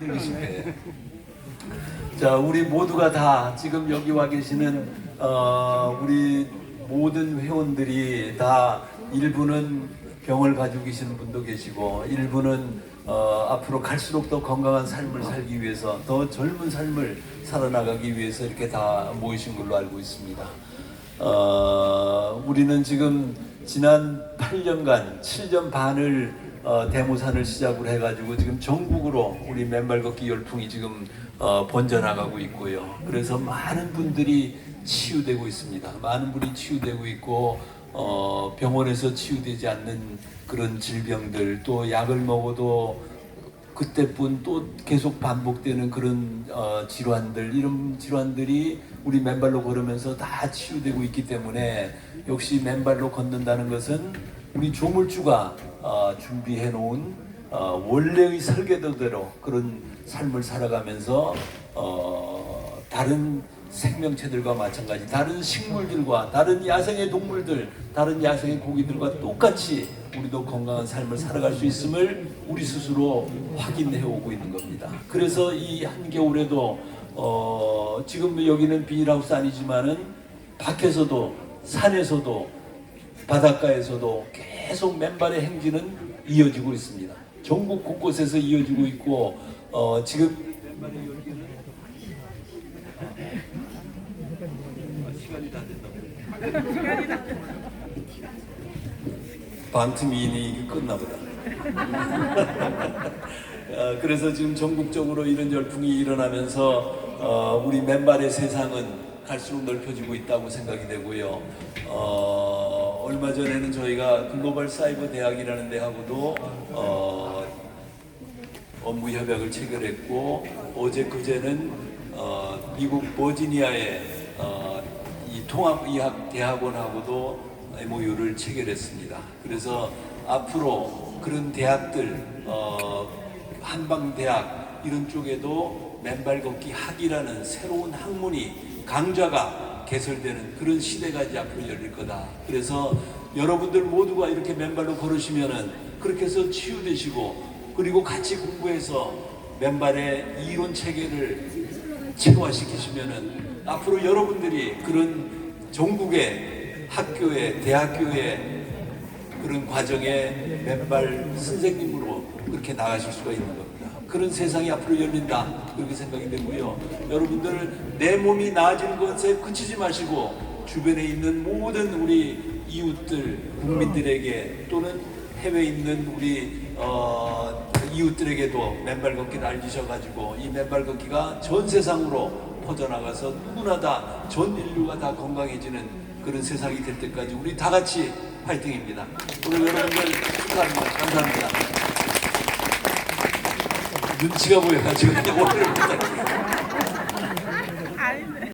들으시네. 자, 우리 모두가 다 지금 여기 와 계시는 어, 우리 모든 회원들이 다 일부는 병을 가지고 계시는 분도 계시고 일부는 어, 앞으로 갈수록 더 건강한 삶을 살기 위해서 더 젊은 삶을 살아나가기 위해서 이렇게 다 모이신 걸로 알고 있습니다. 어, 우리는 지금 지난 8년간 7년 반을 어, 대모산을 시작으로 해가지고 지금 전국으로 우리 맨발 걷기 열풍이 지금 어, 번져나가고 있고요. 그래서 많은 분들이 치유되고 있습니다. 많은 분이 치유되고 있고 어, 병원에서 치유되지 않는 그런 질병들 또 약을 먹어도 그때뿐 또 계속 반복되는 그런 어, 질환들 이런 질환들이 우리 맨발로 걸으면서 다 치유되고 있기 때문에 역시 맨발로 걷는다는 것은 우리 조물주가 어, 준비해 놓은 어, 원래의 설계도대로 그런 삶을 살아가면서 어, 다른 생명체들과 마찬가지 다른 식물들과 다른 야생의 동물들 다른 야생의 고기들과 똑같이 우리도 건강한 삶을 살아갈 수 있음을 우리 스스로 확인해 오고 있는 겁니다. 그래서 이 한겨울에도 어, 지금 여기는 비닐하우스 아니지만은 밖에서도 산에서도 바닷가에서도 계속 맨발의 행진은 이어지고 있습니다. 전국 곳곳에서 이어지고 있고 어, 지금 시간이 다 됐다고. 반틈이니 이게 끝나 보다. 어, 그래서 지금 전국적으로 이런 열풍이 일어나면서 어, 우리 맨발의 세상은 갈수록 넓혀지고 있다고 생각이 되고요. 어, 얼마 전에는 저희가 글로벌 사이버 대학이라는 데하고도 어, 업무 협약을 체결했고 어제 그제는 어, 미국 버지니아의 통합의학 대학원하고도 MOU를 체결했습니다. 그래서 앞으로 그런 대학들 어, 한방대학 이런 쪽에도 맨발 걷기 학이라는 새로운 학문이 강좌가 개설되는 그런 시대가 이제 앞으로 열릴 거다. 그래서 여러분들 모두가 이렇게 맨발로 걸으시면은 그렇게 해서 치유되시고 그리고 같이 공부해서 맨발의 이론 체계를 체화시키시면은 앞으로 여러분들이 그런 전국의 학교에 대학교에 그런 과정에 맨발 선생님으로 그렇게 나가실 수가 있는 겁니다. 그런 세상이 앞으로 열린다 그렇게 생각이 되고요. 여러분들 내 몸이 나아지는 것에 그치지 마시고 주변에 있는 모든 우리 이웃들 국민들에게 또는 해외에 있는 우리 어, 이웃들에게도 맨발 걷기를 알리셔가지고 이 맨발 걷기가 전 세상으로 퍼져나가서 누구나 다 전 인류가 다 건강해지는 그런 세상이 될 때까지 우리 다 같이 파이팅입니다. 오늘 여러분들 축하합니다. 감사합니다. 눈치가 보여가지고 오늘